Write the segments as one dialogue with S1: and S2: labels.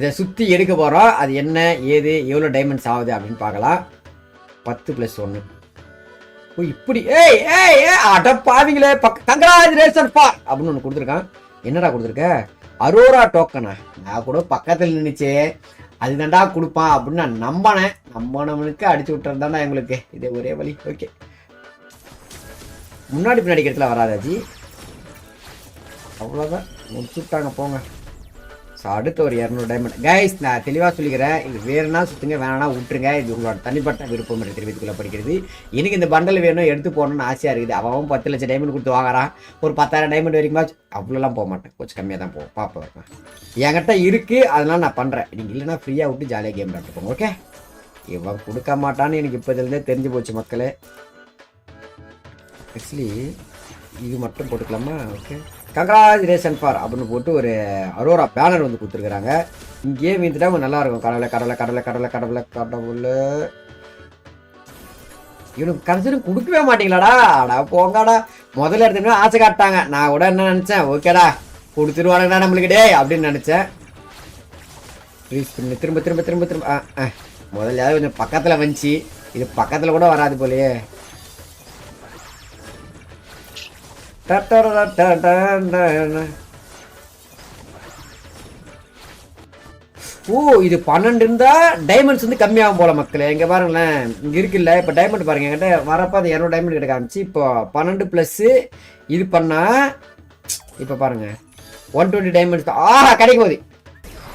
S1: இதை சுற்றி எடுக்க போகிறோம் அது என்ன ஏது எவ்வளோ டைமண்ட்ஸ் ஆகுது அப்படின்னு பார்க்கலாம். பத்து ப்ளஸ் ஒன்று ஓ இப்படி. ஏய் ஏய் ஏ அட பாவிங்களே பக்க கங்கராஜுலேஷன் பா அப்படின்னு ஒன்று கொடுத்துருக்கான். என்னடா கொடுத்துருக்க? அரோரா டோக்கனா நான் கூட பக்கத்தில் நின்றுச்சே அதுதான்டா கொடுப்பான் அப்படின்னு நான் நம்பினேன். நம்பினவனுக்கு அடிச்சு விட்டுறதாண்டா எங்களுக்கு. இதே ஒரே வழி. ஓகே. முன்னாடி பின்னாடி இடத்துல வராதாஜி அவ்வளோதான் முடிச்சு விட்டாங்க போங்க. ஸோ அடுத்து ஒரு இரநூறு டைமண்ட் கைஸ் நான் தெளிவாக சொல்லிக்கிறேன். இது வேணும்னா சுற்றுங்க வேணாம்னா விட்டுருங்க. இது உங்களோட தனிப்பட்ட விருப்பம் என்று தெரிவித்துக்குள்ள படிக்கிறது. எனக்கு இந்த பண்டல் வேணும் எடுத்து போகணும்னு ஆசையாக இருக்குது. அவன் பத்து லட்சம் டைமண்ட் கொடுத்து வாங்குறான். ஒரு பத்தாயிரம் டைமண்ட் வரைக்குமா? அவ்வளோலாம் போக மாட்டேன். கொஞ்சம் கம்மியாக தான் போவோம் பார்ப்பேன் என்கிட்ட இருக்குது அதனால் நான் பண்ணுறேன் நீங்கள் இல்லைன்னா ஃப்ரீயாக விட்டு ஜாலியாக கேம் விளையாட்டு போங்க ஓகே இவன் கொடுக்க மாட்டான்னு எனக்கு இப்போதுலேருந்தே தெரிஞ்சு போச்சு மக்களே. ஆக்சுவலி இது மட்டும் போட்டுக்கலாமா? ஓகே கங்க்ராச்சுலேஷன் ஃபார் அப்படின்னு போட்டு ஒரு அரோரா பேனர் வந்து கொடுத்துருக்குறாங்க. இங்கேயே மீந்துட்டா கொஞ்சம் நல்லா இருக்கும். கடவுளை கடவுளை கடவுளை கடவுளை கடவுளை கடவுள். இவனுக்கு கடைசியும் கொடுக்கவே மாட்டீங்களாடா? அடா போங்கடா. முதல்ல எடுத்தோம்னா ஆசை காட்டாங்க நான் கூட என்ன நினச்சேன்? ஓகேடா. கொடுத்துருவானுங்கடா நம்மளுக்கு டே அப்படின்னு நினச்சேன். ப்ளீஸ் திரும்ப திரும்ப திரும்ப திரும்ப திரும்ப. ஆ முதல்ல கொஞ்சம் பக்கத்தில் வந்துச்சு இது பக்கத்தில் கூட வராது போலயே. ஓ இது பன்னெண்டு இருந்தால் டைமண்ட்ஸ் வந்து கம்மியாகும் போல மக்களே. இங்கே பாருங்களேன். இங்கே இருக்குல்ல இப்போ டைமண்ட் பாருங்க. என்கிட்ட வரப்போ அது இரநூறு டைமண்ட் கிட்ட காமிச்சு இப்போ பன்னெண்டு ப்ளஸ்ஸு இது பண்ணால் இப்போ பாருங்கள் ஒன் டுவெண்ட்டி டைமண்ட்ஸ் ஆஹா கிடைக்கும் போது.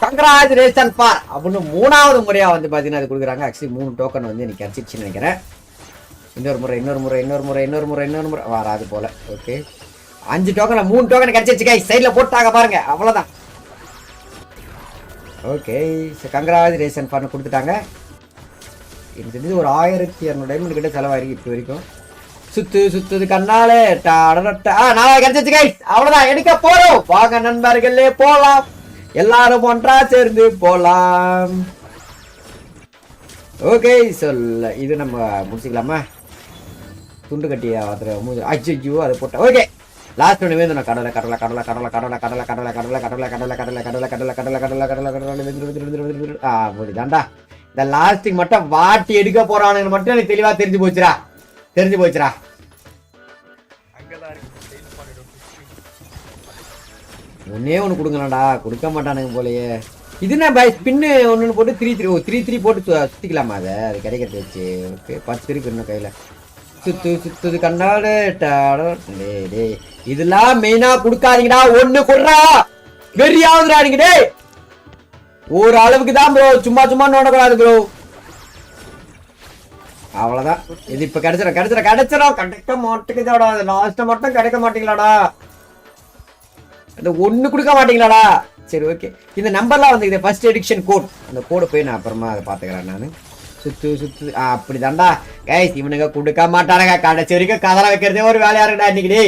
S1: கங்க்ராச்சுலேஷன் பா. அப்படின்னு மூணாவது முறையாக வந்து பார்த்தீங்கன்னா அது கொடுக்குறாங்க. ஆக்சுவலி மூணு டோக்கன் வந்து எனக்கு கிடச்சிருச்சுன்னு நினைக்கிறேன். இன்னொரு முறை இன்னொரு முறை இன்னொரு முறை இன்னொரு முறை இன்னொரு முறை. வராது போல். ஓகே அஞ்சு டோக்கன் மூணு டோக்கன் கிடைச்சிருச்சு கை சைடில் போட்டாங்க பாருங்க. அவ்வளோதான் ஓகே ஸோ கங்க்ராச்சுலேஷன் பண்ண கொடுத்துட்டாங்க. எனக்கு தெரிஞ்சு ஒரு ஆயிரத்தி இரநூறு டைமண்ட் கிட்ட செலவாயிருக்கு இப்போ வரைக்கும். சுத்து சுத்துது கண்ணாலே டாடடா. ஆ நாளை கிடைச்சிச்சு கை அவ்வளோதான் எடுக்க போறோம். வாங்க நண்பர்களே போகலாம் எல்லாரும் ஒன்றா சேர்ந்து போகலாம் ஓகே சொல்ல இது நம்ம முடிச்சுக்கலாமா? துண்டு கட்டியா ஒருத்தர் அஜ்ஜோ அதை போட்டேன். ஓகே லாஸ்ட் ஒன்று வேணும் கடலை கடலை கடலை கடலை கடலை கடலை கடலை கடலை கடலை கடலை கடலை கடலை கடலை கடலை கடலை கடலை கடலை வெந்துரு ஆ இந்த லாஸ்டிங் மட்டும் வாட்டி எடுக்க போறானுங்க மட்டும் எனக்கு தெளிவா தெரிஞ்சு போச்சுடா தெரிஞ்சு போச்சுடா ஒன்னே ஒன்று கொடுங்கண்ணாடா கொடுக்க மாட்டானுங்க போலயே இது என்ன பாய் ஸ்பின்னு ஒன்று போட்டு three three O three three போட்டு சுற்றிக்கலாமா சுத்திக்கலாமா அதை அது கிடைக்கிறது வச்சு ஓகே பத்து இருக்கு இன்னும் கையில் சுத்து சுத்துது கண்ணாடு டாடா. டே டேய் இதெல்லாம் மெயினா குடுக்காதீங்கடா. ஒண்ணு கொடுறா. வெறியாவதுடா நீங்க டே ஒரு அளவுக்கு தான் ப்ரோ சும்மா சும்மா நோடக்கூடாது ப்ரோ அவ்வளவுதான். இது இப்ப கிடைச்சிடும் கிடைச்சிடும் கிடைச்சிடும் கிடைக்க மாட்டேங்குதாடா லாஸ்ட் மட்டும் கிடைக்க மாட்டீங்களாடா. அந்த ஒண்ணு கொடுக்க மாட்டீங்களாடா. சரி ஓகே இந்த நம்பர்லாம் வந்து இது ஃபர்ஸ்ட் எடிக்ஷன் கோட் அந்த கோடை போய் நான் அப்புறமா அதை பார்த்துக்கிறேன் நான். சுத்து சுத்து. ஆ அப்படி தாண்டா கைஸ் இவனுங்க கொடுக்க மாட்டானுங்க. கடைசி வரைக்கும் கதலை வைக்கிறதே ஒரு வேலையா இருக்குடா இன்னைக்கு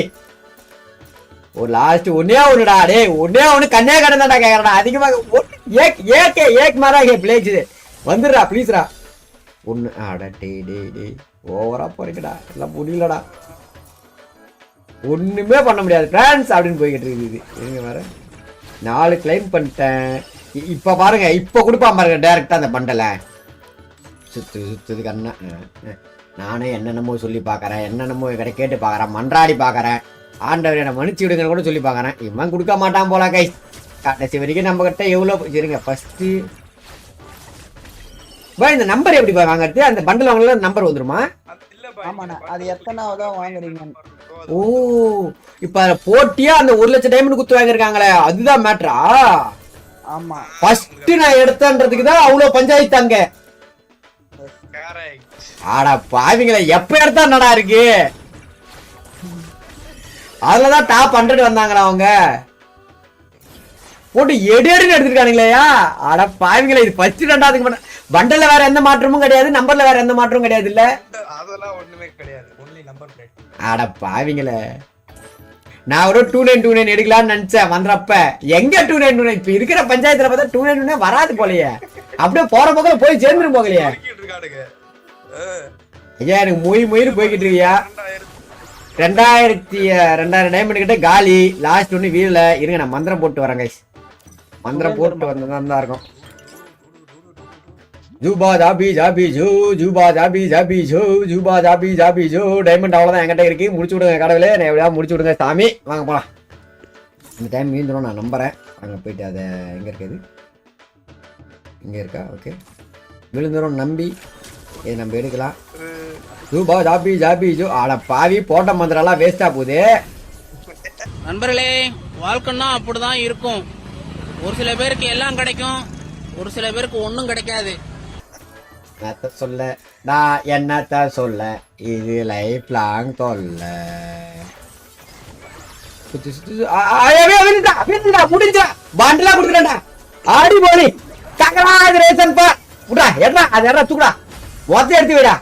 S1: ஒரு லாஸ்ட் ஒன்னே ஒண்ணுடா டேய் ஒன்னே ஒண்ணு கண்ணே கடந்தாடா கேக்குறடா அதிகமாக ஏக் ஏகே ஏக் மாரா ஹே பிளேஜ் வந்துடுறா ப்ளீஸ்ரா ஒன்று ஆடா டே டே டே ஓவரா போறீங்கடா. எல்லாம் முடியலடா. ஒன்றுமே பண்ண முடியாது. ஃப்ரான்ஸ் அப்படின்னு போய்கிட்டு இருக்குது இருங்க வேற. நாலு கிளைம் பண்ணிட்டேன். இ- பாருங்க இப்போ கொடுப்பான் பாருங்க டேரெக்டாக அந்த பண்டலை சுற்று சுற்றுது கண்ணா. நானே என்னென்னமோ சொல்லி பார்க்குறேன் என்னென்னமோ இவரை கேட்டு பார்க்குறேன் மன்றாடி பார்க்குறேன் ஆண்டவர் என்னை மன்னிச்சு விடுங்கன்னு கூட சொல்லி பார்க்கறேன் இவன் கொடுக்க மாட்டான் போல கை கடைசி வரைக்கும் நம்ம கிட்ட எவ்வளோ இருங்க ஃபர்ஸ்ட் பா இந்த நம்பர் எப்படி பா வாங்குறது? அந்த பண்டல் வாங்கல நம்பர் வந்துருமா?
S2: அது
S3: ஆமாண்ணா எத்தனாவதா வாங்குறீங்க?
S1: ஓ இப்ப அதுல போட்டியா? அந்த ஒரு லட்சம் டைமண்ட் குத்து வாங்கிருக்காங்களே அதுதான் மேட்ரா
S3: ஆமா.
S1: ஃபர்ஸ்ட் நான் எடுத்தன்றதுக்கு தான் அவ்வளவு பஞ்சாயத்து அங்க. ஆடா பாவிங்களே எப்ப எடுத்தா என்னடா இருக்கு? அதுலதான் டாப் ஹண்ட்ரட் வந்தாங்களா அவங்க. போட்டு எடு எடுன்னு எடுத்துருக்கானுங்களேயா? அட பாவிங்களே இது ஃபர்ஸ்ட் ரெண்டாவதுக்கு பண்டல்ல வேற எந்த மாற்றமும் கிடையாது நம்பர்ல வேற எந்த மாற்றமும் கிடையாது இல்ல?
S2: அதெல்லாம் ஒண்ணுமே கிடையாது. ஒன்லி நம்பர் பிளேட்
S1: அட பாவிங்களே. நான் ஒரு டூ நைன் டூ நைன் எடுக்கலாம்னு நினைச்சேன் வந்தப்ப. எங்க டூ நைன் டூ நைன் இப்ப இருக்கிற பஞ்சாயத்துல பார்த்தா டூ நைன் டூ நைன் வராது போலயே. அப்படியே போற போக்கில் போய் சேர்ந்துரும் போகலையே ஐயா எனக்கு மொய் மொயின்னு போய்கிட்டு இருக்கியா?
S2: ரெண்டாயிரத்தி
S1: ரெண்டாயிரம் டைமண்ட் கிட்ட காலி லாஸ்ட் ஒன்று வீல இருங்க நான் மந்திரம் போட்டு வரேன் கைஸ் மந்திரம் போட்டு வந்ததா தான் இருக்கும். ஜூபா ஜாபி ஜாபி ஜூ ஜூபா ஜாபி ஜாபி ஜூ ஜூபா ஜாபி ஜாபி ஜூ. டைமண்ட் அவ்வளோதான் என்கிட்ட இருக்கு. முடிச்சு விடுங்க கடவுளே. நான் எப்படியா முடிச்சு விடுங்க சாமி. வாங்க போலாம். இந்த டைம் மீந்துடும் நான் நம்புறேன். அங்கே போயிட்டு அதை எங்கே இருக்குது இங்கே இருக்கா? ஓகே விழுந்துரும் நம்பி. இதை நம்ம எடுக்கலாம். ஜூபா ஜாபி ஜாபி ஜூ ஆட பாவி போட்ட மந்திரம்லாம் வேஸ்ட்டாக போகுது.
S4: நண்பர்களே வாழ்க்கைன்னா அப்படிதான் இருக்கும். ஒரு சில பேருக்கு எல்லாம் கிடைக்கும் ஒரு சில பேருக்கு ஒன்றும் கிடைக்காது.
S1: என்னத்த சொல்ல? நான் என்னத்த சொல்ல? இது லைஃப் லாங் தொல்ல. சுத்தி சுத்தி சு- ஆ, ஆ, ஏய், ஏய், விழுந்துடா, விழுந்துடா, முடிஞ்சுடா. bundle ஆ கொடுக்குறேன்டா. ஆடி போலி. தகராது ரேசன் பா விட்றா எட்ரா அது எட்ரா தூக்குடா. மொத்தம் எடுத்து விடா.